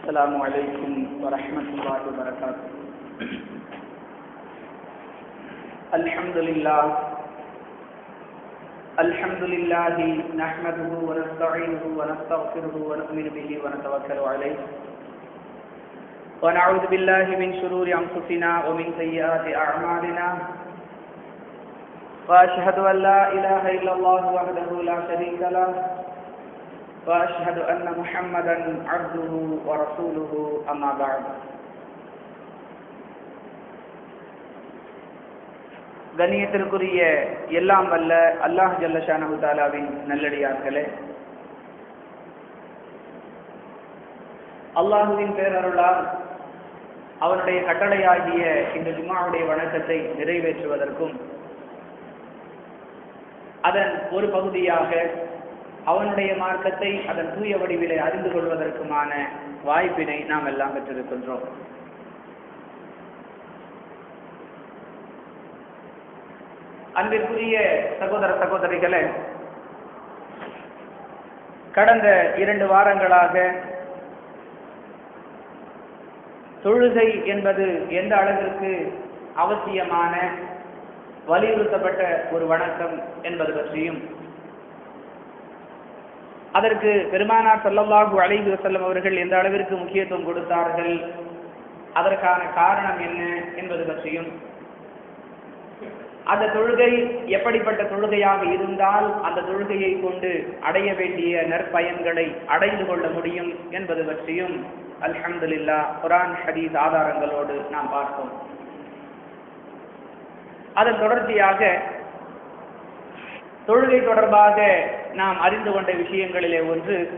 السلام عليكم ورحمة الله وبركاته. الحمد لله. الحمد لله نحمده ونستعينه ونستغفره ونؤمن به ونتوكل عليه. ونعوذ بالله من شرور أنفسنا ومن سيئات أعمالنا. وأشهد أن لا إله إلا الله وحده لا شريك له. وأشهد أن محمدا عبده ورسوله أما بعد கண்ணியத்திற்குரிய எல்லாம் வல்ல அல்லாஹ் ஜல்லஷானு தாலாவின் நல்லடியார்களே அல்லாஹுவின் பேரருளால் அவனுடைய கட்டளையாகிய இந்த ஜும்மாவுடைய வணக்கத்தை நிறைவேற்றுவதற்கும் அதன் ஒரு பகுதியாக அவனுடைய மார்க்கத்தை அதன் தூய வடிவிலே அறிந்து கொள்வதற்குமான வாய்ப்பினை நாம் எல்லாம் பெற்றிருக்கின்றோம். அன்பிற்குரிய சகோதர சகோதரிகளே கடந்த இரண்டு வாரங்களாக தொழுகை என்பது எந்த அளவிற்கு அவசியமான வலியுறுத்தப்பட்ட ஒரு வணக்கம் என்பது பற்றியும் அதற்கு பெருமானார் சல்லல்லாஹு அலைஹி வசல்லம் அவர்கள் எந்த அளவிற்கு முக்கியத்துவம் கொடுத்தார்கள்? அதற்கான காரணம் என்ன என்பது பற்றியும் அந்த தொழுகை எப்படிப்பட்ட தொழுகையாக இருந்தால் அந்த தொழுகையை கொண்டு அடைய வேண்டிய நற்பயன்களை அடைந்து கொள்ள முடியும் என்பது பற்றியும் அல்ஹம்துலில்லா குரான் ஹதீஸ் ஆதாரங்களோடு நாம் பார்த்தோம் அதன் தொடர்ச்சியாக தொழுகை தொடர்பாக நாம் அறிந்து கொண்ட விஷயங்களிலே ஒன்று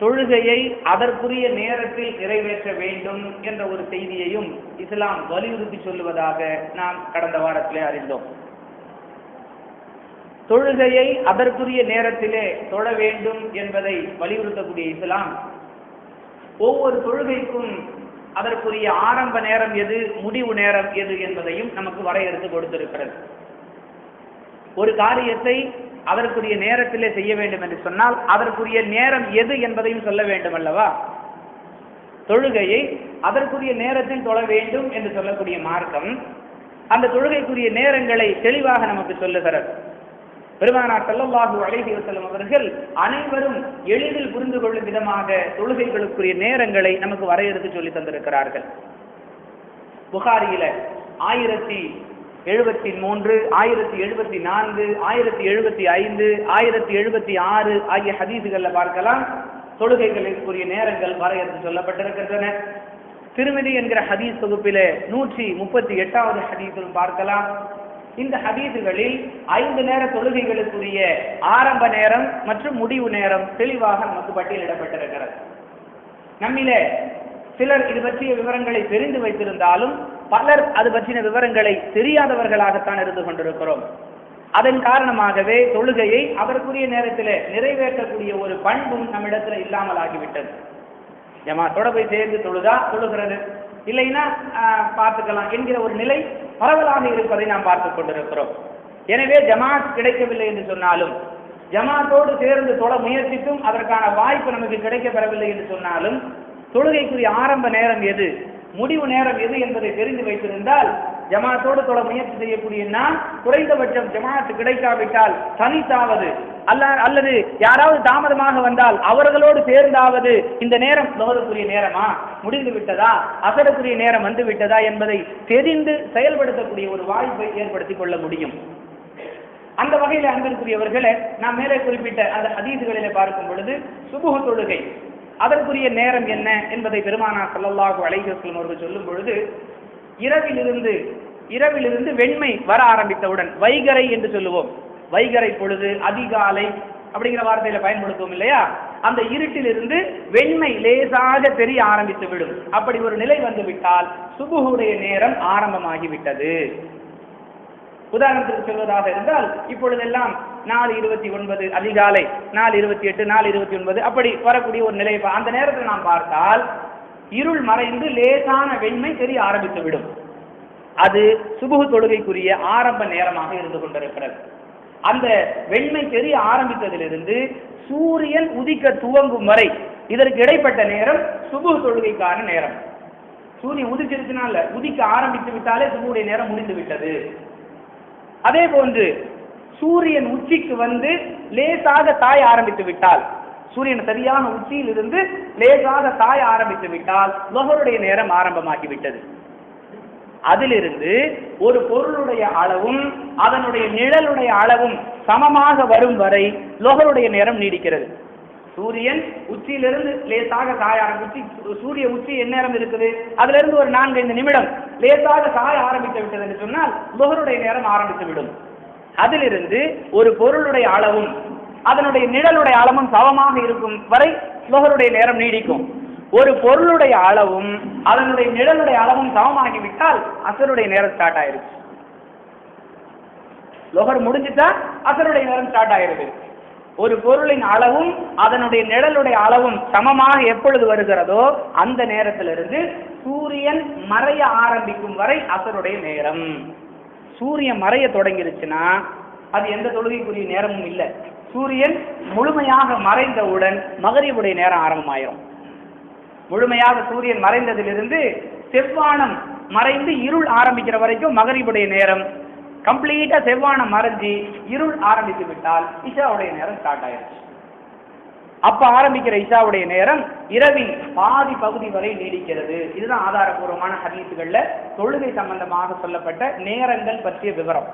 தொழுகையை அதற்குரிய நேரத்தில் நிறைவேற்ற வேண்டும் என்ற ஒரு செய்தியையும் இஸ்லாம் வலியுறுத்தி சொல்லுவதாக நாம் கடந்த வாரத்திலே அறிந்தோம். தொழுகையை அதற்குரிய நேரத்திலே தொழ வேண்டும் என்பதை வலியுறுத்தக்கூடிய இஸ்லாம் ஒவ்வொரு தொழுகைக்கும் அதற்குரிய ஆரம்ப நேரம் எது முடிவு நேரம் எது என்பதையும் நமக்கு வரையறுத்து கொடுத்திருக்கிறது. ஒரு காரியத்தை அதற்குரிய நேரத்திலே செய்ய வேண்டும் என்று சொன்னால் அதற்குரிய நேரம் எது என்பதையும் சொல்ல வேண்டும் அல்லவா? தொழுகையை அதற்குரிய நேரத்தில் தொழ வேண்டும் என்று சொல்லக்கூடிய மார்க்கம் அந்த தொழுகைக்குரிய நேரங்களை தெளிவாக நமக்கு சொல்லுகிறது. பெருமானார் செல்லல்லாஹு அலைஹி வசல்லம் அவர்கள் அனைவரும் எளிதில் புரிந்து கொள்ளும் விதமாக தொழுகைகளுக்குரிய நேரங்களை நமக்கு வரையறுத்து சொல்லி தந்திருக்கிறார்கள். புகாரியில ஆயிரத்தி எழுபத்தி மூன்று ஆயிரத்தி எழுபத்தி நான்கு ஆயிரத்தி எழுபத்தி ஐந்து ஆயிரத்தி எழுபத்தி ஆறு ஆகிய ஹதீசுகளில் பார்க்கலாம். தொழுகைகளுக்குரிய நேரங்கள் வரையறுத்து சொல்லப்பட்டிருக்கின்றன. திருமதி என்கிற ஹதீஸ் தொகுப்பிலே நூற்றி முப்பத்தி எட்டாவது ஹதீஸும் பார்க்கலாம். இந்த ஹதீசுகளில் ஐந்து நேர தொழுகைகளுக்குரிய ஆரம்ப நேரம் மற்றும் முடிவு நேரம் தெளிவாக நமக்கு பட்டியலிடப்பட்டிருக்கிறது. நம்மிலே சிலர் இது பற்றிய விவரங்களை தெரிந்து வைத்திருந்தாலும் பலர் அது பற்றின விவரங்களை தெரியாதவர்களாகத்தான் இருந்து கொண்டிருக்கிறோம். அதன் காரணமாகவே தொழுகையை அதற்குரிய நேரத்தில் நிறைவேற்றக்கூடிய ஒரு பண்பும் நம்மிடத்துல இல்லாமல் ஆகிவிட்டது. ஜமாத்தோட போய் சேர்ந்து தொழுதா? தொழுகிறது. இல்லைன்னா பார்த்துக்கலாம் என்கிற ஒரு நிலை பரவலாக இருப்பதை நாம் பார்த்து கொண்டிருக்கிறோம். எனவே ஜமாத் கிடைக்கவில்லை என்று சொன்னாலும் ஜமாத்தோடு சேர்ந்து தொட முயற்சித்தும் அதற்கான வாய்ப்பு நமக்கு கிடைக்கப்பெறவில்லை என்று சொன்னாலும் தொழுகைக்குரிய ஆரம்ப நேரம் எது? முடிவு நேரம் எது என்பதை தெரிந்து வைத்திருந்தால் ஜமாத்தோடு தொட முயற்சி செய்யக்கூடிய நான் குறைந்தபட்சம் ஜமாத்து கிடைக்காவிட்டால் தனித்தாவது. அல்ல அல்லது யாராவது தாமதமாக வந்தால் அவர்களோடு சேர்ந்தாவது. இந்த நேரம் லோகத்துக்குரிய நேரமா? முடிந்து விட்டதா? அசருக்குரிய நேரம் வந்து விட்டதா என்பதை தெரிந்து செயல்படுத்தக்கூடிய ஒரு வாய்ப்பை ஏற்படுத்திக் கொள்ள முடியும். அந்த வகையில் அன்பிற்குரியவர்களை நாம் மேலே குறிப்பிட்ட அந்த அதீதுகளிலே பார்க்கும் பொழுது சுபுக தொழுகை. அதற்குரிய நேரம் என்ன என்பதை பெருமானா சல்லல்லாஹு அலைஹஸ்லம் அவர்கள் சொல்லும் பொழுது இரவிலிருந்து இரவிலிருந்து வெண்மை வர ஆரம்பித்தவுடன் வைகரை என்று சொல்லுவோம். வைகரை பொழுது அதிகாலை அப்படிங்கிற வார்த்தையில பயன்படுத்துவோம் இல்லையா? அந்த இருட்டிலிருந்து வெண்மை லேசாக தெரிய ஆரம்பித்து விடும். அப்படி ஒரு நிலை வந்து விட்டால் சுபுகுடைய நேரம் ஆரம்பமாகிவிட்டது. உதாரணத்துக்கு சொல்வதாக இருந்தால் இப்பொழுதெல்லாம் நாலு இருபத்தி ஒன்பது அதிகாலை நாலு இருபத்தி எட்டு நாலு இருபத்தி ஒன்பது அப்படி வரக்கூடிய ஒரு நிலை. அந்த நேரத்தில் நாம் பார்த்தால் இருள் மறைந்து லேசான வெண்மை தெரிய ஆரம்பித்து விடும் அது சுபுகு தொழுகைக்குரிய ஆரம்ப நேரமாக இருந்து கொண்டிருக்கிறது. அந்த வெண்மை தெரிய ஆரம்பித்ததிலிருந்து சூரியன் உதிக்க துவங்கும் வரை இதற்கு இடைப்பட்ட நேரம் சுபு தொழுகைக்கான நேரம். சூரியன் உதிச்சிருச்சுனால உதிக்க ஆரம்பித்து விட்டாலே சுபுடைய நேரம் முடிந்து விட்டது. அதே போன்று சூரியன் உச்சிக்கு வந்து லேசாக தாய் ஆரம்பித்து விட்டால் சூரியன் சரியான உச்சியில் இருந்து லேசாக தாய் ஆரம்பித்து விட்டால் லொஹருடைய நேரம் ஆரம்பமாகிவிட்டது. அதிலிருந்து ஒரு பொருளுடைய அளவும் அதனுடைய நிழலுடைய அளவும் சமமாக வரும் வரை லொகருடைய நேரம் நீடிக்கிறது. சூரியன் உச்சியிலிருந்து லேசாக தாய் ஆரம்பிச்சு சூரிய உச்சி என்ன நேரம் இருக்குது? அதுல இருந்து ஒரு நான்கு ஐந்து நிமிடம் லேசாக தாய் ஆரம்பித்து விட்டது என்று சொன்னால் லொகருடைய நேரம் ஆரம்பித்து விடும். அதிலிருந்து ஒரு பொருளுடைய அளவும் அதனுடைய நிழலுடைய அளவும் சமமாக இருக்கும் வரை லொஹருடைய நேரம் நீடிக்கும். ஒரு பொருளுடைய அளவும் அதனுடைய நிழலுடைய அளவும் சமமாகிவிட்டால் அசருடைய நேரம் ஸ்டார்ட் ஆயிருச்சு லொகர் முடிஞ்சுட்டா அசருடைய நேரம் ஸ்டார்ட் ஆயிருது ஒரு பொருளின் அளவும் அதனுடைய நிழலுடைய அளவும் சமமாக எப்பொழுது வருகிறதோ அந்த நேரத்திலிருந்து சூரியன் மறைய ஆரம்பிக்கும் வரை அசருடைய நேரம். சூரியன் மறைய தொடங்கிருச்சுன்னா அது எந்த தொழுகைக்குரிய நேரமும் இல்லை. சூரியன் முழுமையாக மறைந்தவுடன் மகரிபுடைய நேரம் ஆரம்பமாயிரும். முழுமையாக சூரியன் மறைந்ததிலிருந்து செவ்வானம் மறைந்து இருள் ஆரம்பிக்கிற வரைக்கும் மகரிபுடைய நேரம் கம்ப்ளீட்டா செவ்வானம் மறைஞ்சு இருள் ஆரம்பித்து விட்டால் இஷாவுடைய நேரம் ஸ்டார்ட் ஆயிருச்சு அப்ப ஆரம்பிக்கிற இஷாவுடைய நேரம் இரவின் பாதி பகுதி வரை நீடிக்கிறது. இதுதான் ஆதாரபூர்வமான ஹதீசுகள்ல தொழுகை சம்பந்தமாக சொல்லப்பட்ட நேரங்கள் பற்றிய விவரம்.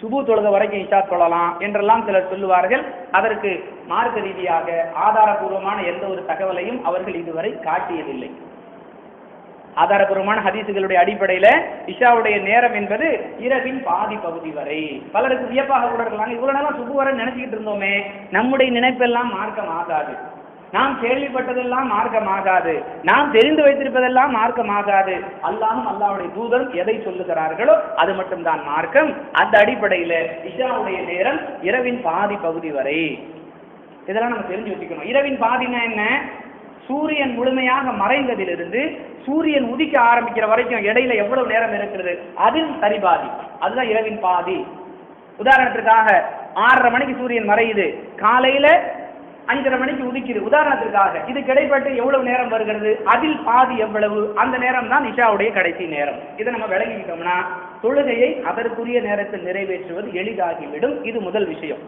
சுபு தொழுக வரைக்கும் இஷா தொழலாம் என்றெல்லாம் சிலர் சொல்லுவார்கள். அதற்கு மார்க்க ரீதியாக ஆதாரபூர்வமான எந்த ஒரு தகவலையும் அவர்கள் இதுவரை காட்டியதில்லை. ஆதாரபூர்வமான ஹதீசுகளுடைய அடிப்படையில இஷாவுடைய நேரம் என்பது இரவின் பாதி பகுதி வரை. பலருக்கு வியப்பாக கூட இருக்கலாம். இவ்வளவு நேரம் சுப்பு வர நினைச்சுக்கிட்டு இருந்தோமே. நம்முடைய நினைப்பெல்லாம் மார்க்கம் ஆகாது. நாம் கேள்விப்பட்டதெல்லாம் மார்க்கமாகாது நாம் தெரிந்து வைத்திருப்பதெல்லாம் மார்க்கமாகாது அல்லாஹும் அல்லாவுடைய தூதரும் எதை சொல்லுகிறார்களோ அது மட்டும்தான் மார்க்கம். அந்த அடிப்படையில இஷாவுடைய நேரம் இரவின் பாதி பகுதி வரை. இதெல்லாம் நம்ம தெரிஞ்சு வச்சுக்கணும். இரவின் பாதினா என்ன? சூரியன் முழுமையாக மறைந்ததிலிருந்து சூரியன் உதிக்க ஆரம்பிக்கிற வரைக்கும் இடையில எவ்வளவு நேரம் இருக்கிறது? அதில் சரி பாதி. அதுதான் இரவின் பாதி. உதாரணத்திற்காக ஆறரை மணிக்கு சூரியன் மறையுது. காலையில அஞ்சரை மணிக்கு உதிக்குது. உதாரணத்திற்காக இது கிடைப்பட்டு எவ்வளவு நேரம் வருகிறது? அதில் பாதி எவ்வளவு? அந்த நேரம் தான் நிஷாவுடைய கடைசி நேரம். இதை நம்ம விளங்கிக்கிட்டோம்னா தொழுகையை அதற்குரிய நேரத்தில் நிறைவேற்றுவது எளிதாகிவிடும். இது முதல் விஷயம்.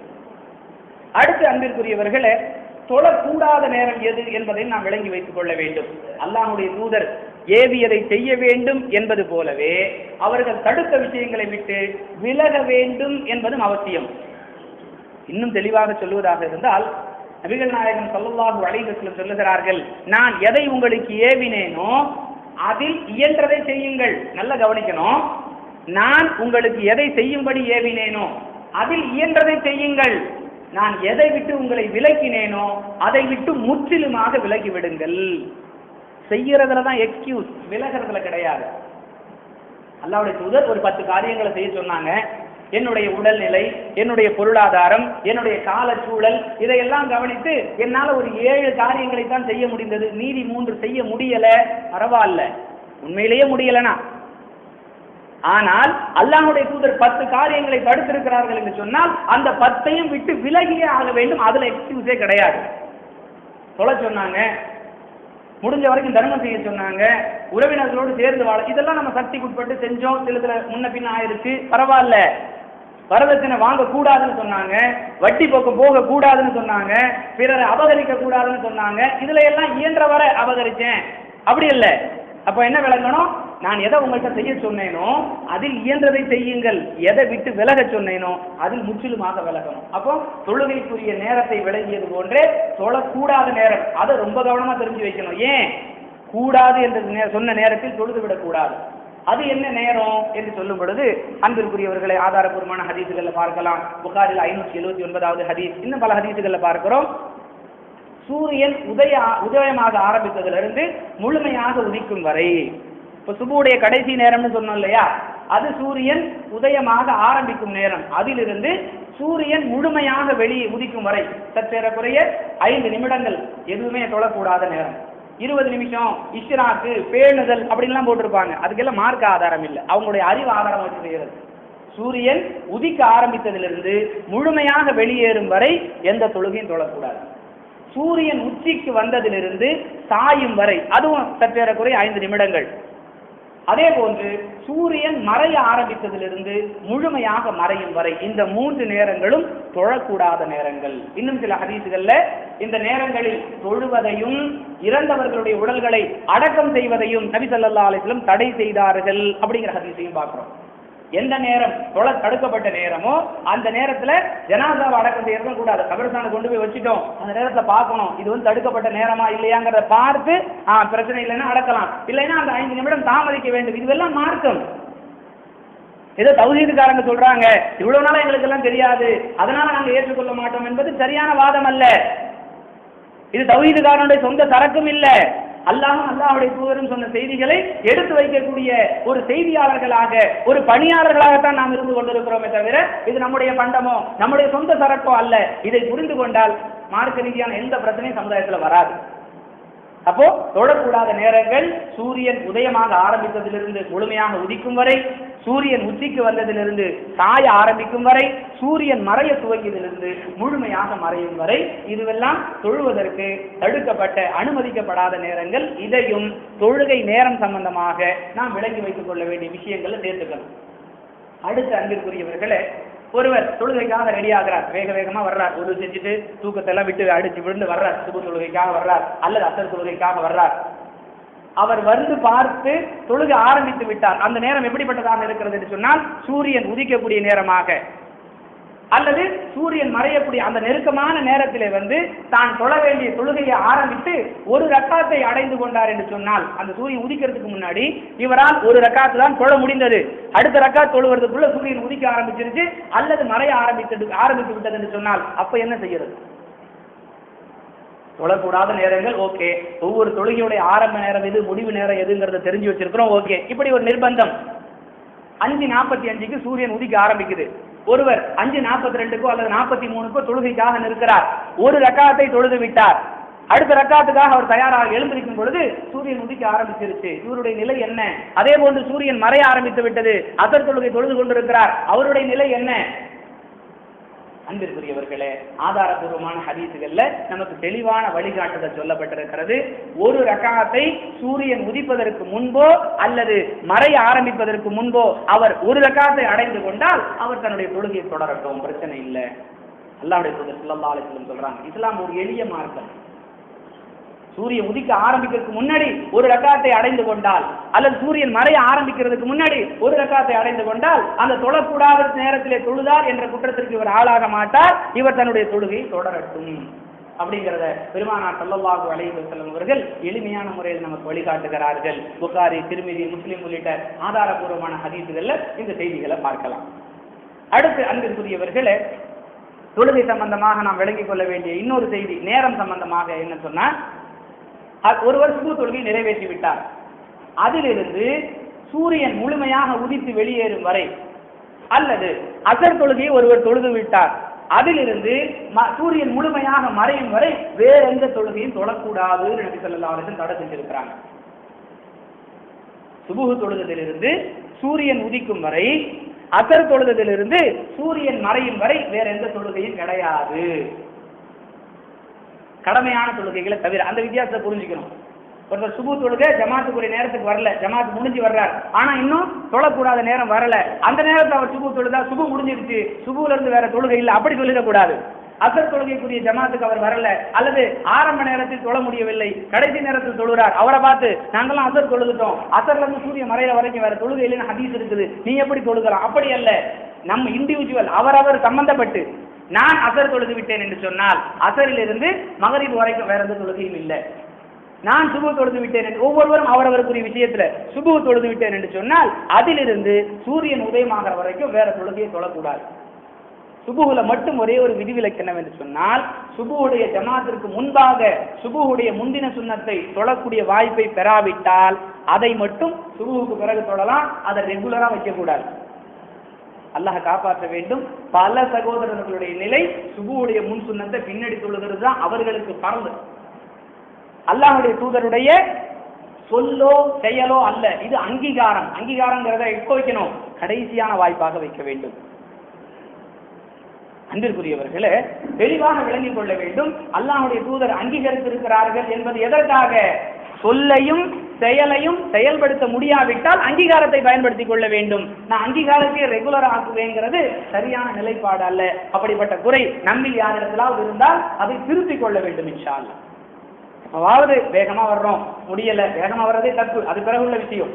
அடுத்து அன்பிற்குரியவர்களே தொழக்கூடாத நேரம் எது என்பதை நாம் விளங்கி வைத்துக் கொள்ள வேண்டும். அல்லாஹுடைய தூதர் ஏவியதை செய்ய வேண்டும் என்பது போலவே அவர்கள் தடுத்த விஷயங்களை விட்டு விலக வேண்டும் என்பதும் அவசியம். இன்னும் தெளிவாக சொல்லுவதாக இருந்தால் நபிகள் நாயகன் ஸல்லல்லாஹு அலைஹி சொல்லுகிறார்கள் நான் எதை உங்களுக்கு ஏவினேனோ அதில் இயன்றதை செய்யுங்கள். நல்லா கவனிக்கணும். நான் உங்களுக்கு எதை செய்யும்படி ஏவினேனோ அதில் இயன்றதை செய்யுங்கள். நான் எதை விட்டு உங்களை விலக்கினேனோ அதை விட்டு முற்றிலுமாக விலகி விடுங்கள். செய்யறதுல தான் எக்ஸ்கியூஸ் விலகிறதுல கிடையாது. அல்லாவுடைய தூதர் ஒரு பத்து காரியங்களை செய்ய சொன்னாங்க. என்னுடைய உடல்நிலை என்னுடைய பொருளாதாரம் என்னுடைய காலச்சூழல் இதையெல்லாம் கவனித்து என்னால ஒரு ஏழு காரியங்களை தான் செய்ய முடிந்தது. மீதி மூன்று செய்ய முடியல. பரவாயில்ல. உண்மையிலேயே முடியலனா? ஆனால் அல்லாஹுடைய தூதர் பத்து காரியங்களை தடுத்திருக்கிறார்கள் என்று சொன்னால் அந்த பத்தையும் விட்டு விலகியே ஆக வேண்டும். அதுல எக்ஸ்கியூஸே கிடையாது. சொல்ல சொன்னாங்க. முடிஞ்ச வரைக்கும் தர்மம் செய்ய சொன்னாங்க. உறவினர்களோடு சேர்ந்து வாழ இதெல்லாம் நம்ம சக்திக்கு உட்பட்டு செஞ்சோம் சிலதுல முன்ன பின்ன ஆயிருச்சு பரவாயில்ல. வரதட்சணை வாங்க கூடாதுன்னு சொன்னாங்க. வட்டி பக்கம் போக கூடாதுன்னு சொன்னாங்க. பிறரை அபகரிக்க கூடாதுன்னு சொன்னாங்க. இதுல எல்லாம் இயன்ற வர அபகரிச்சேன். அப்படி இல்லை. அப்ப என்ன விளங்கணும்? நான் எதை உங்கள்கிட்ட செய்ய சொன்னேனோ அதில் இயன்றதை செய்யுங்கள். எதை விட்டு விலக சொன்னேனோ அதில் முற்றிலுமாக விலகணும். அப்போ தொழுகைக்குரிய நேரத்தை விளங்கியது போன்றே தொழக்கூடாத நேரம். அதை ரொம்ப கவனமா தெரிஞ்சு வைக்கணும். ஏன்? கூடாது என்று சொன்ன நேரத்தில் தொழுது விடக்கூடாது. அது என்ன நேரம் என்று சொல்லும் பொழுது அன்பிற்குரியவர்களை ஆதாரபூர்வமான ஹதீசுகளில் பார்க்கலாம். புகாரில் ஐநூற்றி எழுபத்தி ஒன்பதாவது ஹதீஸ். இன்னும் பல ஹதீசுகளில் பார்க்கிறோம். சூரியன் உதய உதயமாக ஆரம்பித்ததிலிருந்து முழுமையாக உதிக்கும் வரை இப்ப சுபுடைய கடைசி நேரம்னு சொன்னோம் இல்லையா? அது சூரியன் உதயமாக ஆரம்பிக்கும் நேரம். அதிலிருந்து சூரியன் முழுமையாக வெளியே உதிக்கும் வரை சற்றேறக்குறைய ஐந்து நிமிடங்கள் எதுவுமே தொழக்கூடாத நேரம். இருபது நிமிஷம் இஷ்ராக்கு பேணுதல் அப்படின்லாம் போட்டிருப்பாங்க. அதுக்கெல்லாம் மார்க் ஆதாரம் இல்லை. அவங்களுடைய அறிவு ஆதாரம் வச்சு செய்கிறது சூரியன் உதிக்க ஆரம்பித்ததிலிருந்து முழுமையாக வெளியேறும் வரை எந்த தொழுகையும் தொழக்கூடாது. சூரியன் உச்சிக்கு வந்ததிலிருந்து சாயும் வரை அதுவும் சற்றேறக்குறைய ஐந்து நிமிடங்கள். அதே போன்று சூரியன் மறைய ஆரம்பித்ததிலிருந்து முழுமையாக மறையும் வரை இந்த மூன்று நேரங்களும் தொழக்கூடாத நேரங்கள். இன்னும் சில ஹதீசுகள்ல இந்த நேரங்களில் தொழுவதையும் இறந்தவர்களுடைய உடல்களை அடக்கம் செய்வதையும் நபி சல்லா அலிஸ்லம் தடை செய்தார்கள் அப்படிங்கிற ஹதீஸையும் பார்க்கிறோம். எந்த நேரம் தொலை தடுக்கப்பட்ட நேரமோ அந்த நேரத்துல ஜனாதாவை அடக்கம் செய்யறதும் கூடாது கபரஸ்தானை கொண்டு போய் வச்சுட்டோம். அந்த நேரத்துல பார்க்கணும் இது வந்து தடுக்கப்பட்ட நேரமா இல்லையாங்கிறத பார்த்து ஆ பிரச்சனை இல்லைன்னா அடக்கலாம். இல்லைன்னா அந்த ஐந்து நிமிடம் தாமதிக்க வேண்டும். இதுவெல்லாம் மார்க்கம். ஏதோ தௌஹீதுக்காரங்க சொல்றாங்க இவ்வளவு நாளா எங்களுக்கு எல்லாம் தெரியாது. அதனால நாங்க ஏற்றுக்கொள்ள மாட்டோம் என்பது சரியான வாதம் அல்ல. இது தௌஹீதுக்காரனுடைய சொந்த சரக்கும் இல்லை. அல்லாஹும் அல்லாஹுடைய தூதரும் சொன்ன செய்திகளை எடுத்து வைக்கக்கூடிய ஒரு செய்தியாளர்களாக ஒரு பணியாளர்களாகத்தான் நாம் இருந்து கொண்டிருக்கிறோமே தவிர இது நம்முடைய பண்டமோ நம்முடைய சொந்த சரக்கோ அல்ல. இதை புரிந்து கொண்டால் மார்க்க ரீதியான எந்த பிரச்சனையும் சமுதாயத்தில் வராது. அப்போ தொழக்கூடாத நேரங்கள் சூரியன் உதயமாக ஆரம்பித்ததிலிருந்து முழுமையாக உதிக்கும் வரை சூரியன் உச்சிக்கு வந்ததிலிருந்து சாய ஆரம்பிக்கும் வரை சூரியன் மறைய துவங்கியதிலிருந்து முழுமையாக மறையும் வரை இதுவெல்லாம் தொழுவதற்கு தடுக்கப்பட்ட அனுமதிக்கப்படாத நேரங்கள் இதையும் தொழுகை நேரம் சம்பந்தமாக நாம் விளங்கி வைத்துக் கொள்ள வேண்டிய விஷயங்களை சேர்த்துக்கணும். அடுத்த அன்பிற்குரியவர்களே ஒருவர் தொழுகைக்காக ரெடி ஆகிறார். வேக வேகமா வர்றார். ஒரு செஞ்சுட்டு தூக்கத்தெல்லாம் விட்டு அடிச்சு விழுந்து வர்றார். சுப தொழுகைக்காக வர்றார். அல்லது அசர் தொழுகைக்காக வர்றார். அவர் வந்து பார்த்து தொழுகை ஆரம்பித்து விட்டார். அந்த நேரம் எப்படிப்பட்டதாக இருக்கிறது என்று சொன்னால் சூரியன் உதிக்கக்கூடிய நேரமாக. அல்லது சூரியன் மறையக்கூடிய அந்த நெருக்கமான நேரத்திலே வந்து தான் தொழ வேண்டிய தொழுகையை ஆரம்பித்து ஒரு ரக்காத்தை அடைந்து கொண்டார் என்று சொன்னால் அந்த சூரியன் உதிக்கிறதுக்கு முன்னாடி இவரால் ஒரு ரக்காத்து தான் தொழ முடிந்தது. அடுத்த ரக்காத் தொழுவதற்குள்ள சூரியன் உதிக்க ஆரம்பிச்சிருச்சு அல்லது மறைய ஆரம்பித்தது ஆரம்பித்து விட்டது என்று சொன்னால் அப்ப என்ன செய்யறது? தொழக்கூடாத நேரங்கள் ஓகே. ஒவ்வொரு தொழுகையுடைய ஆரம்ப நேரம் எது முடிவு நேரம் எதுங்கிறத தெரிஞ்சு வச்சிருக்கிறோம் ஓகே. இப்படி ஒரு நிர்பந்தம். அஞ்சு நாற்பத்தி அஞ்சுக்கு சூரியன் உதிக்க ஆரம்பிக்குது. ஒருவர் அஞ்சு நாற்பத்தி ரெண்டுக்கோ அல்லது நாற்பத்தி மூணுக்கோ தொழுகைக்காக நிற்கிறார். ஒரு ரக்காத்தை தொழுது விட்டார். அடுத்த ரக்காத்துக்காக அவர் தயாராக எழுந்திருக்கும் பொழுது சூரியன் உதிக்க ஆரம்பிச்சிருச்சு. இவருடைய நிலை என்ன? அதே போன்று சூரியன் மறைய ஆரம்பித்து விட்டது. அசர் தொழுகை தொழுது கொண்டிருக்கிறார். அவருடைய நிலை என்ன? அன்பிற்குரியவர்களே ஆதாரபூர்வமான ஹதீசுகள்ல நமக்கு தெளிவான வழிகாட்டுதல் சொல்லப்பட்டிருக்கிறது. ஒரு ரக்காத்தை சூரியன் உதிப்பதற்கு முன்போ அல்லது மறைய ஆரம்பிப்பதற்கு முன்போ அவர் ஒரு ரக்காத்தை அடைந்து கொண்டால் அவர் தன்னுடைய தொழுகையை தொடரட்டும் பிரச்சனை இல்லை. அல்லாவுடைய தூதர் ஸல்லல்லாஹு அலைஹி சொல்றாங்க இஸ்லாம் ஒரு எளிய மார்க்கம். சூரியன் உதிக்க ஆரம்பிக்கிறதுக்கு முன்னாடி ஒரு ரக்காத்தை அடைந்து கொண்டால் அல்லது சூரியன் மறைய ஆரம்பிக்கிறதுக்கு முன்னாடி ஒரு ரக்காத்தை அடைந்து கொண்டால் அந்த தொழக்கூடாத நேரத்திலே தொழுதார் என்ற குற்றத்திற்கு இவர் ஆளாக மாட்டார் இவர் தன்னுடைய தொழுகை தொடரட்டும். அப்படிங்கிறத பெருமானார் சல்லல்லாஹு அலைஹி வஸல்லம் அவர்கள் எளிமையான முறையில் நமக்கு வழிகாட்டுகிறார்கள். புகாரி திருமிதி முஸ்லிம் உள்ளிட்ட ஆதாரபூர்வமான ஹதீஸுகள்ல இந்த செய்திகளை பார்க்கலாம். அடுத்து அன்பிற்குரியவர்களே தொழுகை சம்பந்தமாக நாம் விளங்கிக் கொள்ள வேண்டிய இன்னொரு செய்தி நேரம் சம்பந்தமாக என்ன சொன்னா ஒருவர் சுபு தொழுகை நிறைவேற்றி விட்டார். அதிலிருந்து சூரியன் முழுமையாக உதித்து வெளியேறும் வரை அல்லது அசர் தொழுகையை ஒருவர் தொழுது விட்டார். அதிலிருந்து சூரியன் முழுமையாக மறையும் வரை வேற எந்த தொழுகையும் தொழக்கூடாது நபி சொல்லா அலைஹி தடை செஞ்சிருக்கிறாங்க. சுபுகு தொழுதலிருந்து சூரியன் உதிக்கும் வரை அசர் தொழுதலிருந்து சூரியன் மறையும் வரை வேற எந்த தொழுகையும் கிடையாது. கடமையான தொழுகைகளை தவிர அந்த வித்தியாசத்தை புரிஞ்சுக்கணும். ஒருத்தர் சுபு தொழுகை ஜமாத்துக்குரிய நேரத்துக்கு வரல ஜமாத் முடிஞ்சு வர்றார். ஆனா இன்னும் தொழக்கூடாத நேரம் வரல. அந்த நேரத்தில் அவர் சுபு தொழுதா சுபு முடிஞ்சிருச்சு சுபுல இருந்து வேற தொழுகை இல்லை அப்படி சொல்லிடக்கூடாது. அசர் தொழுகைக்குரிய ஜமாத்துக்கு அவர் வரல அல்லது ஆரம்ப நேரத்தில் தொழ முடியவில்லை கடைசி நேரத்தில் தொழுகிறார் அவரை பார்த்து நாங்களாம் அசர் தொழுதுட்டோம். அசர்ல இருந்து சூரிய மறையிற வரைக்கும் வேற தொழுகை இல்லைன்னு ஹதீஸ் இருக்குது. நீ எப்படி தொழுகலாம்? அப்படி அல்ல. நம்ம இண்டிவிஜுவல் அவரவர் சம்பந்தப்பட்டு நான் அசர் தொழுது விட்டேன் என்று சொன்னால் அசரிலிருந்து மகரிப் வரைக்கும் வேற எந்த தொழுகையும் இல்லை. நான் சுபு தொழுது விட்டேன் என்று ஒவ்வொருவரும் அவரவருக்குரிய விஷயத்துல சுபு தொழுது விட்டேன் என்று சொன்னால் அதிலிருந்து சூரியன் உதயமாகிற வரைக்கும் வேற தொழுகையை தொழக்கூடாது. சுபுகுல மட்டும் ஒரே ஒரு விதிவிலக்கு என்னவென்று சொன்னால் சுபுவுடைய ஜமாத்திற்கு முன்பாக சுபுவுடைய முந்தின சுண்ணத்தை தொழக்கூடிய வாய்ப்பை பெறாவிட்டால் அதை மட்டும் சுபுவுக்கு பிறகு தொழலாம் அதை ரெகுலரா வைக்கக்கூடாது. அல்லாஹ் காப்பாற்ற வேண்டும். பல சகோதரர்களுடைய நிலை சுபுவுடைய முன் சுண்ணத்தை பின்னடி சொல்லுகிறது தான் அவர்களுக்கு பறந்து அல்லாஹுடைய தூதருடைய சொல்லோ செயலோ அல்ல. இது அங்கீகாரம். அங்கீகாரங்கிறத எப்போ வைக்கணும். கடைசியான வாய்ப்பாக வைக்க வேண்டும். அன்பிற்குரியவர்களே தெளிவாக விளங்கிக் கொள்ள வேண்டும். அல்லாஹுடைய தூதர் அங்கீகரித்திருக்கிறார்கள் என்பது எதற்காக? சொல்லையும் செயலையும் செயல்படுத்த முடியாவிட்டால் அங்கீகாரத்தை பயன்படுத்திக் கொள்ள வேண்டும். நான் அங்கீகாரத்தை ரெகுலர் ஆக்குவேங்கிறது சரியான நிலைப்பாடு அல்ல. அப்படிப்பட்ட குறை நம்மில் யாரிடத்திலாவது இருந்தால் அதை திருத்திக் கொள்ள வேண்டும் இன்ஷா அதாவது வேகமா வர்றோம். முடியல வேகமா வர்றதே தப்பு. அது பிறகு உள்ள விஷயம்.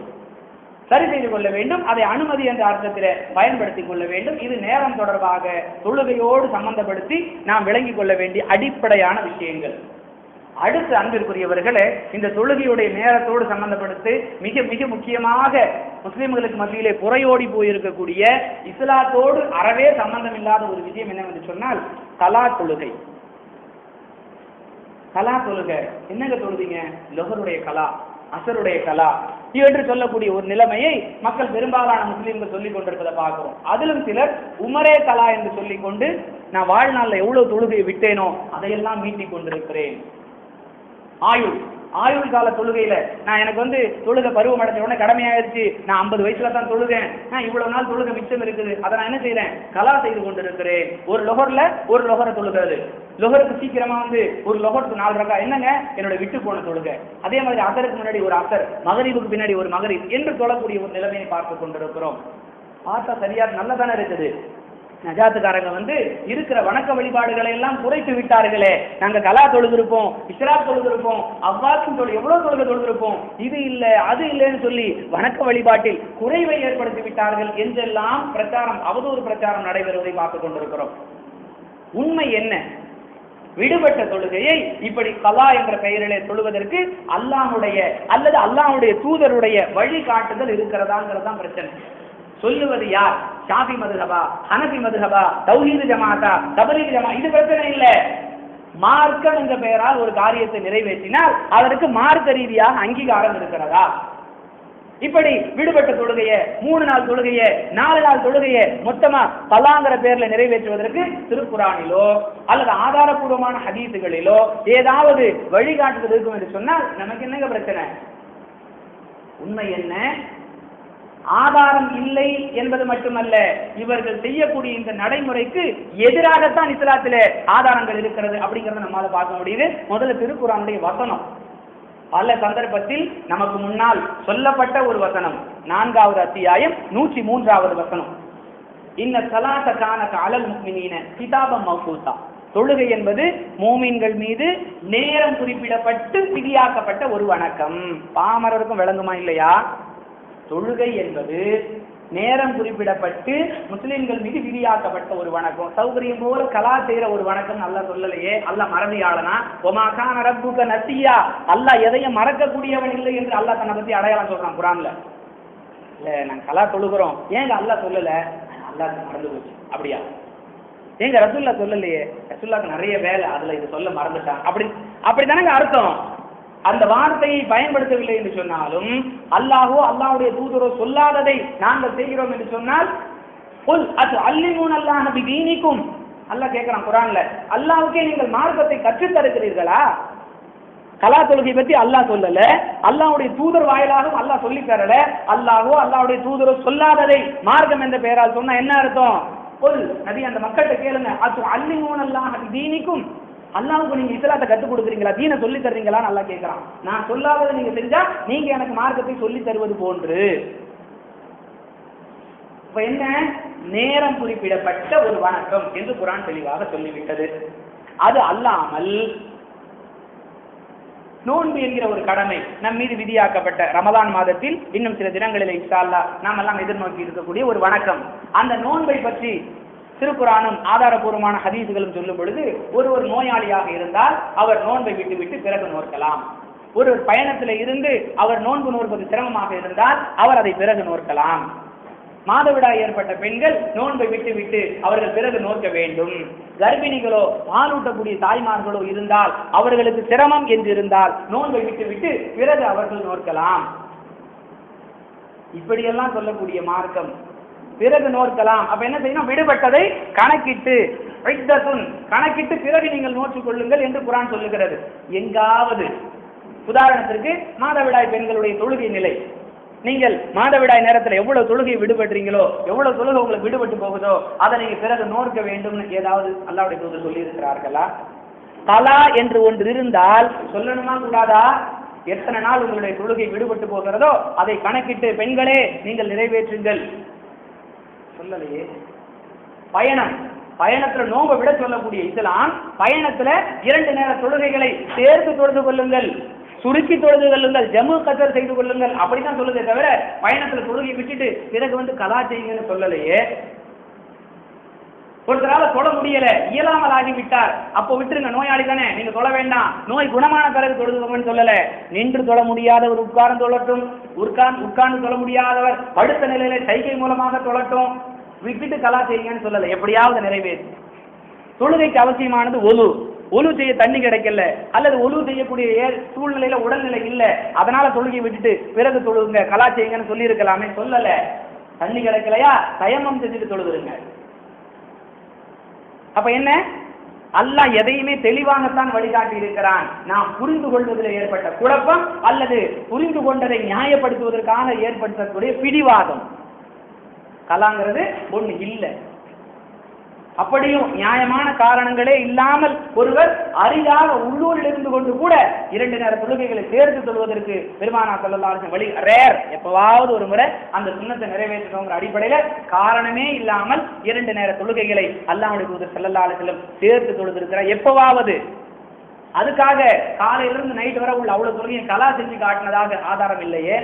சரி செய்து கொள்ள வேண்டும். அதை அனுமதி என்ற அர்த்தத்தில் பயன்படுத்திக் கொள்ள வேண்டும். இது நேரம் தொடர்பாக தொழுகையோடு சம்பந்தப்படுத்தி நாம் விளங்கிக் கொள்ள வேண்டிய அடிப்படையான விஷயங்கள். அடுத்து அன்பிற்குரியவர்களே இந்த தொழுகையுடைய நேரத்தோடு சம்பந்தப்படுத்து மிக மிக முக்கியமாக முஸ்லிம்களுக்கு மத்தியிலே புறையோடி போயிருக்கக்கூடிய இஸ்லாத்தோடு அறவே சம்பந்தம் இல்லாத ஒரு விஷயம் என்னவென்று சொன்னால் கலா தொழுகை. கலா தொழுகை. என்னங்க தொழுதிங்க? லொகருடைய கலா அசருடைய கலா என்று சொல்லக்கூடிய ஒரு நிலைமையை மக்கள் பெரும்பாலான முஸ்லீம்கள் சொல்லிக் கொண்டிருப்பதை பார்க்கிறோம். அதிலும் சிலர் உமரே கலா என்று சொல்லிக் கொண்டு நான் வாழ்நாளில் எவ்வளவு தொழுகையை விட்டேனோ அதையெல்லாம் மீட்டிக் கொண்டிருக்கிறேன். ஆயுள். ஆயுள் கால தொழுகையில நான் எனக்கு வந்து தொழுக பருவம் அடைஞ்ச உடனே கடமையாயிருச்சு. நான் ஐம்பது வயசுல தான் தொழுகேன் நான் இவ்வளவு நாள் தொழுக மிச்சம் இருக்குது. அதை நான் என்ன செய்யறேன் கலா செய்து கொண்டிருக்கிறேன். ஒரு லொகர்ல ஒரு லொகரை தொழுகிறது. லொகருக்கு சீக்கிரமா வந்து ஒரு லொகருக்கு நாலு ரக்கா என்னங்க? என்னோட விட்டு போன தொழுகை. அதே மாதிரி அசருக்கு முன்னாடி ஒரு அசர் மகரிபுக்கு பின்னாடி ஒரு மகரிப் என்று தொழக்கூடிய ஒரு நிலைமையை பார்த்து கொண்டிருக்கிறோம். பார்த்தா சரியா நல்லா தானே இருக்குது. நஜாத்துக்காரங்க வந்து இருக்கிற வணக்க வழிபாடுகளை எல்லாம் குறைத்து விட்டார்களே. நாங்க கலா தொழுதிருப்போம் இஸ்ரா தொழுதிருப்போம் அவ்வாக்கும் தொழில் எவ்வளவு தொழுகை தொழுதிருப்போம்? இது இல்ல அது இல்லைன்னு சொல்லி வணக்க வழிபாட்டில் குறைவை ஏற்படுத்தி விட்டார்கள் என்றெல்லாம் பிரச்சாரம் அவதூறு பிரச்சாரம் நடைபெறுவதை பார்த்து கொண்டிருக்கிறோம். உண்மை என்ன? விடுபட்ட தொழுகையை இப்படி கலா என்ற பெயரிலே தொழுவதற்கு அல்லாஹுடைய அல்லது அல்லாஹுடைய தூதருடைய வழிகாட்டுதல் இருக்கிறதாங்கிறது தான் பிரச்சனை. சொல்லுவது யார்? ஷாஃபி மதுஹபா ஹனபி மதுஹபா தௌஹீது ஜமாத்தா தபலீக் ஜமா இது பிரச்சனை இல்ல. மார்க்கம் என்ற பெயரால் ஒரு காரியத்தை நிறைவேற்றினால் அதற்கு மார்க்க ரீதியாக அங்கீகாரம் இருக்கிறதா? இப்படி விடுபட்ட தொழுகைய மூணு நாள் தொழுகைய நாலு நாள் தொழுகைய மொத்தமா பல்லாங்கிற பேர்ல நிறைவேற்றுவதற்கு திருக்குறானிலோ அல்லது ஆதாரபூர்வமான ஹதீசுகளிலோ ஏதாவது வழிகாட்டுதல் இருக்கும் என்று சொன்னால் நமக்கு என்னங்க பிரச்சனை? உண்மை என்ன? ஆதாரம் இல்லை என்பது மட்டுமல்ல இவர்கள் செய்யக்கூடிய இந்த நடைமுறைக்கு எதிராகத்தான் இஸ்லாத்திலே ஆதாரங்கள் இருக்கிறது அப்படிங்கறத நம்மால பார்க்க முடியுது. முதல்ல திருக்குறானுடைய வசனம். பல சந்தர்ப்பத்தில் நமக்கு முன்னால் சொல்லப்பட்ட ஒரு வசனம். நான்காவது அத்தியாயம் நூற்றி மூன்றாவது வசனம். இன்ன சலாத்த கானக அலல் முக்மினீன கிதாபம் மௌசூசா தொழுகை என்பது மூமின்கள் மீது நேரம் குறிப்பிடப்பட்டு விதியாக்கப்பட்ட ஒரு வணக்கம். பாமரருக்கும் விளங்குமா இல்லையா? தொழுகை என்பது நேரம் குறிப்பிடப்பட்டு முஸ்லிம்கள் மீது விதியாக்கப்பட்ட ஒரு வணக்கம். சௌகரியம் போல கலா செய்யற ஒரு வணக்கம் நல்லா சொல்லலையே. அல்ல மறதியாளனா ஒமாக்கான ரப்புக்க நசியா. அல்லாஹ் எதையும் மறக்கக்கூடியவன் இல்லை என்று அல்லாஹ் தன்னை பத்தி அடையாளம் சொல்றான் குரான்ல. இல்ல நாங்க கலா தொழுகிறோம். ஏங்க அல்லாஹ் சொல்லல? அல்லாஹ் மறந்து போச்சு. அப்படியா? ஏங்க ரசுல்லா சொல்லலையே? ரசுல்லாக்கு நிறைய வேலை. அதுல இது சொல்ல மறந்துட்டான். அப்படி அப்படித்தானங்க அர்த்தம்? அந்த வார்த்தையை பயன்படுத்தவில்லை என்று சொன்னாலும் அல்லாஹோ அல்லாஹுடைய தூதரோ சொல்லாததை நாங்கள் செய்கிறோம் என்று சொன்னால் புல் அது அல்லிமூன் அல்லாஹ் நபி தீனிக்கும். அல்லாஹ் கேட்கிறான் குரான்ல அல்லாஹ்வுக்கே நீங்கள் மார்க்கத்தை கற்றுத் தருகிறீர்களா? கலா தொழுகை பத்தி அல்லாஹ் சொல்லல அல்லாஹ்வுடைய தூதர் வாயிலாகவும் அல்லாஹ் சொல்லி தரல. அல்லாஹோ அல்லாஹுடைய தூதரோ சொல்லாததை மார்க்கம் என்ற பெயரால் சொன்னா என்ன அர்த்தம்? புல் நபி அந்த மக்கள்கிட்ட கேளுங்க அது அல்லிமூன் அல்லாஹ் நபி தீனிக்கும். அல்லாவுக்கு நீங்க இஸ்லாத்தை கத்துக் கொடுக்குறீங்களா? தீனை சொல்லி தர்றீங்களா? நல்லா கேட்கறான் நான் சொல்லாததை நீங்க செஞ்சா நீங்க எனக்கு மார்க்கத்தை சொல்லி தருவது போன்று. இப்ப என்ன? நேரம் குறிப்பிடப்பட்ட ஒரு வணக்கம் என்று குரான் தெளிவாக சொல்லிவிட்டது. அது அல்லாமல் நோன்பு என்கிற ஒரு கடமை நம் மீது விதியாக்கப்பட்ட ரமதான் மாதத்தில் இன்னும் சில தினங்களில் இன்ஷா அல்லாஹ் நாம் எல்லாம் எதிர்நோக்கி இருக்கக்கூடிய ஒரு வணக்கம். அந்த நோன்பை பற்றி திருக்குறானும் ஆதாரபூர்வமான ஹதீசுகளும் சொல்லும் பொழுது ஒருவர் நோயாளியாக இருந்தால் அவர் நோன்பை விட்டுவிட்டு பிறகு நோக்கலாம் ஒரு பயணத்தில் இருந்து அவர் நோன்பு நோற்பது சிரமமாக இருந்தால் அவர் அதை பிறகு நோக்கலாம் மாதவிடாய் ஏற்பட்ட பெண்கள் நோன்பை விட்டு விட்டு அவர்கள் பிறகு நோக்க வேண்டும். கர்ப்பிணிகளோ பாலூட்டக்கூடிய தாய்மார்களோ இருந்தால் அவர்களுக்கு சிரமம் என்று இருந்தால் நோன்பை விட்டு விட்டு பிறகு அவர்கள் நோக்கலாம் இப்படியெல்லாம் சொல்லக்கூடிய மார்க்கம் பிறகு நோக்கலாம் அப்ப என்ன செய்யணும்? விடுபட்டதை கணக்கிட்டு கணக்கிட்டு பிறகு நீங்கள் நோற்றுக் கொள்ளுங்கள் என்று குரான் சொல்லுகிறது. எங்காவது. உதாரணத்திற்கு மாதவிடாய் பெண்களுடைய தொழுகை நிலை. நீங்கள் மாதவிடாய் நேரத்துல எவ்வளவு தொழுகை விடுபடுறீங்களோ எவ்வளவு தொழுகை உங்களுக்கு விடுபட்டு போகுதோ அதை நீங்க பிறகு நோக்க வேண்டும்னு ஏதாவது அல்லாவுடைய தூதர் சொல்லி இருக்கிறார்களா கலா என்று ஒன்று இருந்தால் சொல்லணுமா கூடாதா எத்தனை நாள் உங்களுடைய தொழுகை விடுபட்டு போகிறதோ அதை கணக்கிட்டு பெண்களே நீங்கள் நிறைவேற்றுங்கள். சொல்லலையே. பயணம். பயணத்துல நோம்ப விட சொல்லக்கூடிய இஸ்லாம் பயணத்துல இரண்டு நேர தொழுகைகளை சேர்த்து தொழுது கொள்ளுங்கள். சுருக்கி தொழுது கொள்ளுங்கள். ஜம்மு கத்தர் செய்து கொள்ளுங்கள். அப்படிதான் சொல்லுதே தவிர பயணத்துல தொழுகை விட்டுட்டு பிறகு வந்து கலா செய்யுங்கன்னு சொல்லலையே. ஒருத்தரால தொழ முடியல இயலாமல் ஆகிவிட்டார் அப்போ விட்டுருங்க நோயாளி தானே. நீங்க தொட வேண்டாம். நோய் குணமான பிறகு தொழுதுவோம்னு சொல்லல. நின்று தொழ முடியாதவர் உட்கார்ந்து தொழட்டும். உட்கார்ந்து உட்கார்ந்து தொழ முடியாதவர் படுத்த நிலையில சைகை மூலமாக தொழட்டும். விட்டுட்டு கலா செய்யுங்கன்னு சொல்லல. எப்படியாவது நிறைவேறு. தொழுகைக்கு அவசியமானது ஒலு. ஒலு செய்ய தண்ணி கிடைக்கல. அல்லது ஒலு செய்யக்கூடிய சூழ்நிலையில உடல்நிலை இல்ல. அதனால தொழுகை விட்டுட்டு பிறகு தொழுகுங்க. கலா செய்யுங்கன்னு சொல்லி இருக்கலாமே சொல்லல. தண்ணி கிடைக்கலையா? தயமம் செஞ்சுட்டு தொழுதுருங்க. அப்ப என்ன? அல்லாஹ் எதையுமே தெளிவாகத்தான் வழிகாட்டி இருக்கிறான். நாம் புரிந்து கொள்வதில் ஏற்பட்ட குழப்பம் அல்லது புரிந்து கொண்டதை நியாயப்படுத்துவதற்காக ஏற்படுத்தக்கூடிய பிடிவாதம். கலாங்கிறது ஒண்ணு இல்லை. அப்படியும் நியாயமான காரணங்களே இல்லாமல் ஒருவர் அரிதாக உள்ளூரில் இருந்து கொண்டு கூட இரண்டு நேர தொழுகைகளை சேர்த்து தொழுவதற்கு பெருமானா சொல்லலாம் வழி ரேர். எப்பவாவது ஒரு முறை அந்த சுண்ணத்தை நிறைவேற்றணுங்கிற அடிப்படையில காரணமே இல்லாமல் இரண்டு நேர தொழுகைகளை அல்லாஹ்வுடைய தூதர் ஸல்லல்லாஹு சேர்த்து தொழுதிருக்கிறார். எப்பவாவது. அதுக்காக காலையிலிருந்து நைட் வரை உள்ள அவ்வளவு தொழுகையும் கலா செஞ்சு காட்டினதாக ஆதாரம் இல்லையே.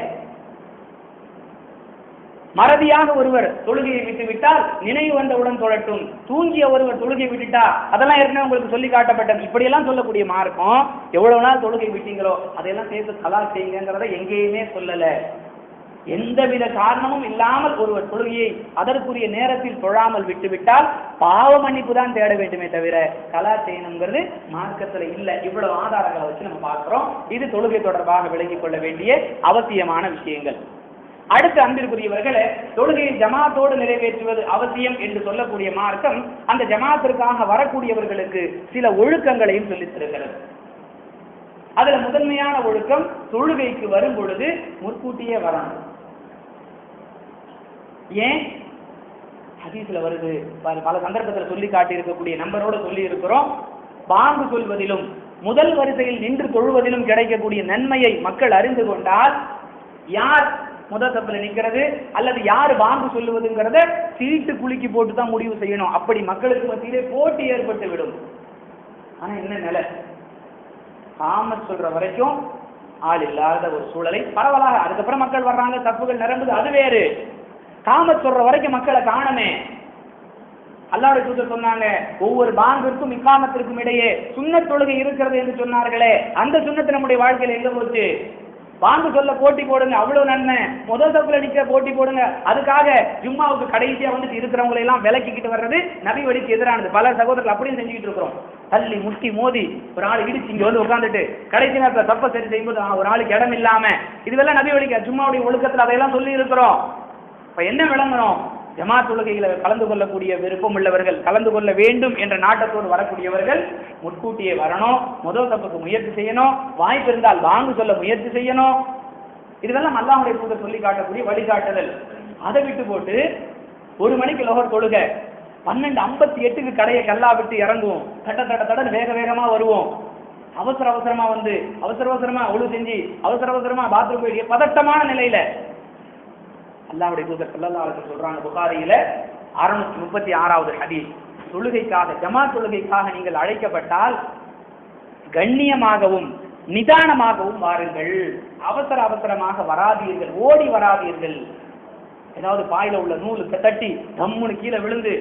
மறதியாக ஒருவர் தொழுகையை விட்டு விட்டால் நினைவு வந்தவுடன் தொழட்டும். தூங்கிய ஒருவர் தொழுகை விட்டுட்டா அதெல்லாம் ஏற்கனவே உங்களுக்கு சொல்லி காட்டப்பட்டது. இப்படியெல்லாம் சொல்லக்கூடிய மார்க்கம் எவ்வளவு நாள் தொழுகை விட்டீங்களோ அதையெல்லாம் சேர்த்து கலா செய்யுங்கிறத எங்கேயுமே சொல்லல. எந்தவித காரணமும் இல்லாமல் ஒருவர் தொழுகையை அதற்குரிய நேரத்தில் தொழாமல் விட்டுவிட்டால் பாவ மன்னிப்பு தான் தேட வேண்டுமே தவிர கலா செய்யணுங்கிறது மார்க்கத்துல இல்ல. இவ்வளவு ஆதாரங்களை வச்சு நம்ம பார்க்கிறோம். இது தொழுகை தொடர்பாக விளங்கிக் கொள்ள வேண்டிய அவசியமான விஷயங்கள். அடுத்து அன்பிற்குரியவர்களே தொழுகையை ஜமாத்தோடு நிறைவேற்றுவது அவசியம் என்று சொல்லக்கூடிய மார்க்கம் அந்த ஜமாத்திற்காக வரக்கூடியவர்களுக்கு சில ஒழுக்கங்களையும் சொல்லித் தருகிறது. அதுல முதன்மையான ஒழுக்கம் தொழுகைக்கு வரும் பொழுது முற்கூட்டியே வரணும். ஏன்? ஹதீஸ்ல வருது. பல சந்தர்ப்பத்தில் சொல்லி காட்டியிருக்கக்கூடிய நம்பரோடு சொல்லி இருக்கிறோம் பாங்கு சொல்வதிலும் முதல் வரிசையில் நின்று தொழுவதிலும் கிடைக்கக்கூடிய நன்மையை மக்கள் அறிந்து கொண்டால் யார் முதல் தப்புல நிக்கிறது அல்லது யார் பாங்கு சொல்லுவதுங்கிறத சீட்டு குலுக்கி போட்டு தான் முடிவு செய்யணும். அப்படி மக்களுக்கு மத்தியிலே போட்டி ஏற்பட்டு விடும். ஆனா என்ன நிலை? காமத் சொல்ற வரைக்கும் ஆள் இல்லாத ஒரு சூழலை பரவலாக அதுக்கப்புறம் மக்கள் வர்றாங்க தப்புகள் நிரம்புது அது வேறு. காமத் சொல்ற வரைக்கும் மக்களை காணமே. அல்லாஹ்வுடைய தூதர் சொன்னாங்க ஒவ்வொரு பாங்கிற்கும் இக்காமத்திற்கும் இடையே சுண்ணத் தொழுகை இருக்கிறது என்று சொன்னார்களே. அந்த சுன்னத்து நம்முடைய வாழ்க்கையில எங்க போச்சு? பாம்பு சொல்ல போட்டி போடுங்க அவ்வளவு நன்மை. முதல் தப்புல நிக்க போட்டி போடுங்க. அதுக்காக ஜும்மாவுக்கு கடைசியா வந்துட்டு இருக்கிறவங்களை எல்லாம் விலக்கிக்கிட்டு வர்றது நபி வழிக்கு எதிரானது. பல சகோதரர்கள் அப்படியும் செஞ்சுக்கிட்டு இருக்கிறோம். தள்ளி முட்டி மோதி ஒரு ஆள் இடிச்சு இங்க வந்து உட்காந்துட்டு கடைசி நேரத்தில் தப்ப சரி செய்யும்போது ஒரு ஆளுக்கு இடம் இல்லாம இதுவெல்லாம் நபி வழிக்க ஜும்மாவுடைய ஒழுக்கத்தில் அதையெல்லாம் சொல்லி இருக்கிறோம். இப்ப என்ன விளங்கணும்? ஜமாத் தொழுகையில் கலந்து கொள்ளக்கூடிய விருப்பம் உள்ளவர்கள் கலந்து கொள்ள வேண்டும் என்ற நாட்டத்தோடு வரக்கூடியவர்கள் முன்கூட்டியே வரணும் முதல் தப்புக்கு முயற்சி செய்யணும் வாய்ப்பு இருந்தால் வாங்கு சொல்ல முயற்சி செய்யணும். இதுவெல்லாம் அல்லாஹுடைய தூதர் சொல்லி காட்டக்கூடிய வழிகாட்டுதல். அதை விட்டு போட்டு ஒரு மணிக்கு லோகர் தொழுக பன்னெண்டு ஐம்பத்தி எட்டுக்கு கடையை கல்லா விட்டு இறங்குவோம். தட்ட தட்ட தட வேக வேகமாக வருவோம். அவசர அவசரமா வந்து அவசர அவசரமா ஒழு செஞ்சு அவசர அவசரமா பாத்ரூம் போயிட்டு பதட்டமான நிலையில அல்லாவுடைய தூதர் ஸல்லல்லாஹு அவர்கள் சொல்றாங்க புகாரியில 636 முப்பத்தி ஆறாவது ஹதீஸ். தொழுகைக்காக ஜமா தொழுகைக்காக நீங்கள் அழைக்கப்பட்டால் கண்ணியமாகவும் நிதானமாகவும் வாருங்கள். அவசர அவசரமாக வராதீர்கள் ஓடி வராதீர்கள். ஏதாவது பாயில உள்ள நூல் தட்டி தம்முன்னு கீழே விழுந்து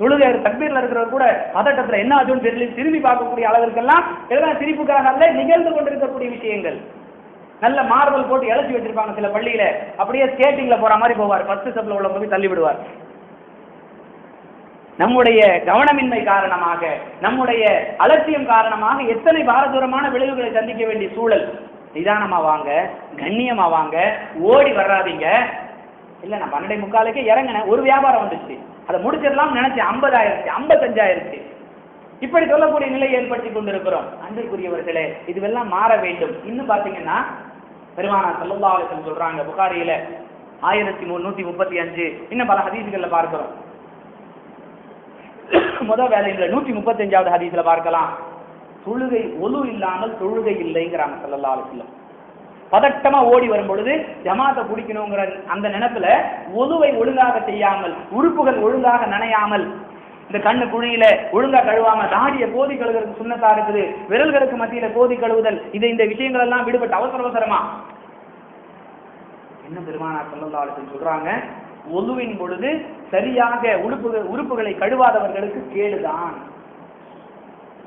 தொழுகை தக்பீர்ல இருக்கிறவர் கூட பதட்டத்துல என்ன ஆச்சுன்னு தெரியல திரும்பி பார்க்கக்கூடிய அளவிற்கெல்லாம் இதெல்லாம் சிரிப்புக்காக அல்ல நிகழ்ந்து கொண்டிருக்கக்கூடிய விஷயங்கள். நல்ல மார்பல் போட்டு இழைச்சி வச்சிருப்பாங்க சில பள்ளியில. அப்படியே ஸ்கேட்டிங்ல போற மாதிரி போவார். ஃபர்ஸ்ட் ஸ்டெப்ல உள்ள போய் தள்ளி விடுவார். நம்முடைய கவனமின்மை காரணமாக நம்முடைய அலட்சியம் காரணமாக எத்தனை பாரதூரமான விளைவுகளை சந்திக்க வேண்டிய சூழல்? நிதானமா வாங்க கண்ணியமா வாங்க ஓடி வர்றாதீங்க. இல்ல நான் பன்னெண்டை முக்காலுக்கே இறங்கினேன். ஒரு வியாபாரம் வந்துச்சு. அதை முடிச்சிடலாம் நினைச்சேன். ஐம்பதாயிரத்தி ஐம்பத்தஞ்சாயிரத்தி. இப்படி சொல்லக்கூடிய நிலை ஏற்படுத்தி கொண்டிருக்கிறோம். அன்பிற்குரியவர்களே இதுவெல்லாம் மாற வேண்டும். இன்னும் பாத்தீங்கன்னா பெருமானா சல்லல்லா சொல்றாங்க புகாரியில ஆயிரத்தி நூத்தி முப்பத்தி அஞ்சு. இன்னும் பல ஹதீசுகள்ல பார்க்கிறோம். முதல் வேலையில் நூத்தி முப்பத்தி அஞ்சாவது ஹதீஸ்ல பார்க்கலாம். தொழுகை ஒலு இல்லாமல் தொழுகை இல்லைங்கிறாங்க சல்லல்லா அலிஸ்லம் பதட்டமா ஓடி வரும் பொழுது ஜமாத்தை பிடிக்கணுங்கிற அந்த நினைப்புல ஒதுவை ஒழுங்காக செய்யாமல் உறுப்புகள் ஒழுங்காக நனையாமல் இந்த கண்ணு குழியில ஒழுங்கா கழுவாம தாடிய போதி கழுவுறதுக்கு சுண்ணத்தா இருக்குது. விரல்களுக்கு மத்தியில போதி கழுவுதல். இது இந்த விஷயங்கள் எல்லாம் விடுபட்டு அவசர அவசரமா. என்ன பெருமானா சொல்லலாளர்கள் சொல்றாங்க? ஒலுவின் பொழுது சரியாக உறுப்புகள் உறுப்புகளை கழுவாதவர்களுக்கு கேடுதான்.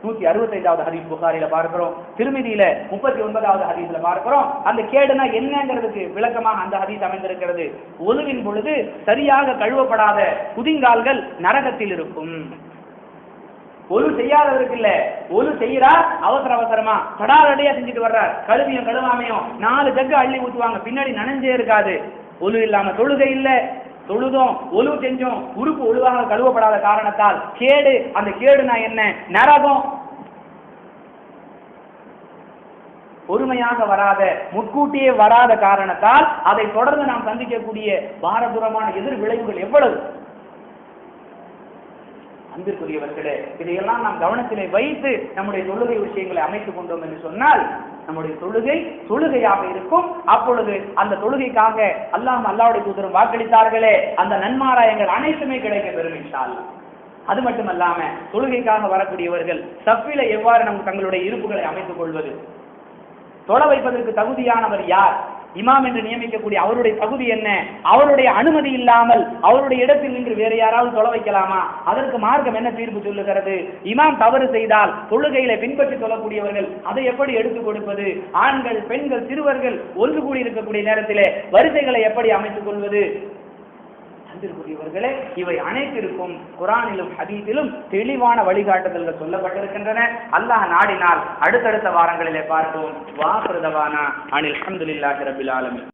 நூத்தி அறுபத்தைந்தாவது ஹதீஸ் புகாரில பார்க்கிறோம். திருமதியில முப்பத்தி ஒன்பதாவது ஹதீஸ்ல பார்க்கிறோம். அந்த கேடுனா என்னங்கிறதுக்கு விளக்கமாக அந்த ஹதீஸ் அமைந்திருக்கிறது. ஒழுவின் பொழுது சரியாக கழுவப்படாத குதிங்கால்கள் நரகத்தில் இருக்கும். ஒலு செய்யாதவருக்கு இல்ல. ஒலு செய்யறா அவசர அவசரமா. தடாலடையா செஞ்சுட்டு வர்றார். கழுவியும் கழுவாமையும் நாலு ஜக்கு அள்ளி ஊத்துவாங்க. பின்னாடி நனைஞ்சே இருக்காது. ஒலு இல்லாம தொழுகை இல்ல. தொழுதும் ஒழுவு செஞ்சோம் உறுப்பு ஒழுவாக கழுவப்படாத காரணத்தால் கேடு அந்த கேடுனா என்ன? நரகம். பொறுமையாக வராத முன்கூட்டியே வராத காரணத்தால் அதை தொடர்ந்து நாம் சந்திக்கக்கூடிய பாரதூரமான எதிர் விளைவுகள் எவ்வளவு? அன்பிற்குரியவர்களே இதையெல்லாம் நாம் கவனத்திலே வைத்து நம்முடைய தொழுகை விஷயங்களை அமைத்துக் கொண்டோம் என்று சொன்னால் நம்முடைய தொழுகை தொழுகையாக இருக்கும். அப்பொழுது அந்த தொழுகைக்காக அல்லாம அல்லாவுடைய தூதரும் வாக்களித்தார்களே அந்த நன்மாராயங்கள் அனைத்துமே கிடைக்க பெறும் என்றால் அது மட்டுமல்லாம தொழுகைக்காக வரக்கூடியவர்கள் சப்பில எவ்வாறு நம் தங்களுடைய இருப்புகளை அமைத்துக் கொள்வது? தொலை வைப்பதற்கு தகுதியானவர் யார்? இமாம் என்று நியமிக்கக்கூடிய அவருடைய தகுதி என்ன? அவருடைய அனுமதி இல்லாமல் அவருடைய இடத்தில் நின்று வேற யாராவது தொலை வைக்கலாமா? அதற்கு மார்க்கம் என்ன தீர்ப்பு சொல்லுகிறது? இமாம் தவறு செய்தால் தொழுகையில பின்பற்றி சொல்லக்கூடியவர்கள் அதை எப்படி எடுத்துக் கொடுப்பது? ஆண்கள் பெண்கள் சிறுவர்கள் ஒன்று கூடி இருக்கக்கூடிய நேரத்திலே வரிசைகளை எப்படி அமைத்துக் கொள்வது? அன்பிற்குரியவர்களே இவை அனைத்திற்கும் குரானிலும் ஹதீஸிலும் தெளிவான வழிகாட்டுதல்கள் சொல்லப்பட்டிருக்கின்றன. அல்லாஹ் நாடினால் அடுத்தடுத்த வாரங்களிலே பார்ப்போம். வாபிரதவானா அனில் அஹமதுல்லாஹி ரபில் ஆலமீன்.